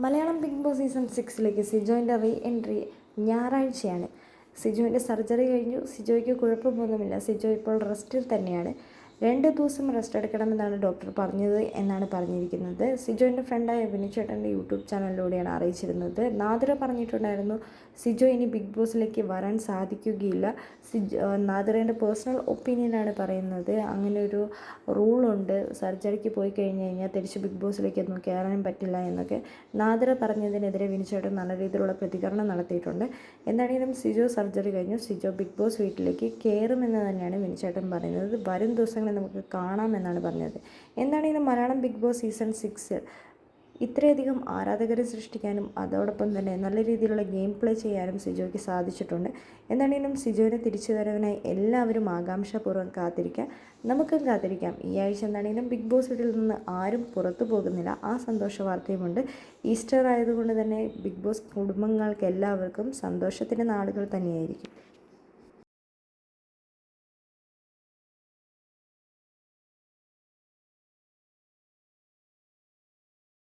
Malayalam big boss season സിക്സിലേക്ക് സിജോയിന്റെ re entry ഞായറാഴ്ചയാണ്. സിജോയിന്റെ സർജറി കഴിഞ്ഞു. സിജോയ്ക്ക് കുഴപ്പമൊന്നുമില്ല. സിജോ ഇപ്പോൾ റെസ്റ്റിൽ തന്നെയാണ്. രണ്ട് ദിവസം റെസ്റ്റ് എടുക്കണമെന്നാണ് ഡോക്ടർ പറഞ്ഞത് എന്നാണ് പറഞ്ഞിരിക്കുന്നത്. സിജോയിന്റെ ഫ്രണ്ടായ വിനിച്ചേട്ടന്റെ യൂട്യൂബ് ചാനലിലൂടെയാണ് അറിയിച്ചിരുന്നത്. നാദിറ പറഞ്ഞിട്ടുണ്ടായിരുന്നു സിജോ ഇനി ബിഗ് ബോസിലേക്ക് വരാൻ സാധിക്കുകയില്ല. സിജോ നാദിറേന്റെ പേഴ്സണൽ ഒപ്പീനിയനാണ് പറയുന്നത്. അങ്ങനെ ഒരു റൂളുണ്ട് സർജറിക്ക് പോയി കഴിഞ്ഞ് കഴിഞ്ഞാൽ തിരിച്ച് ബിഗ് ബോസിലേക്കൊന്നും കയറാൻ പറ്റില്ല എന്നൊക്കെ നാദിറ പറഞ്ഞതിനെതിരെ വിനിച്ചേട്ടൻ നല്ല രീതിയിലുള്ള പ്രതികരണം നടത്തിയിട്ടുണ്ട്. എന്താണെങ്കിലും സിജോ സർജറി കഴിഞ്ഞു സിജോ ബിഗ് ബോസ് വീട്ടിലേക്ക് കയറുമെന്ന് തന്നെയാണ് വിനിച്ചേട്ടൻ പറയുന്നത്. വരും ദിവസങ്ങളിൽ നമുക്ക് കാണാമെന്നാണ് പറഞ്ഞത്. എന്താണെങ്കിലും Malayalam Bigg Boss season six ഇത്രയധികം ആരാധകരെ സൃഷ്ടിക്കാനും അതോടൊപ്പം തന്നെ നല്ല രീതിയിലുള്ള ഗെയിം പ്ലേ ചെയ്യാനും സിജോയ്ക്ക് സാധിച്ചിട്ടുണ്ട്. എന്താണെങ്കിലും സിജോയുടെ തിരിച്ചു വരവിനായി എല്ലാവരും ആകാംക്ഷാപൂർവം കാത്തിരിക്കാം. നമുക്കും കാത്തിരിക്കാം. ഈ ആഴ്ച എന്താണെങ്കിലും ബിഗ് ബോസ് വീട്ടിൽ നിന്ന് ആരും പുറത്തു പോകുന്നില്ല. ആ സന്തോഷ വാർത്തയുമുണ്ട്. ഈസ്റ്റർ ആയതുകൊണ്ട് തന്നെ ബിഗ് ബോസ് കുടുംബങ്ങൾക്ക് എല്ലാവർക്കും സന്തോഷത്തിന്റെ നാളുകൾ തന്നെയായിരിക്കും.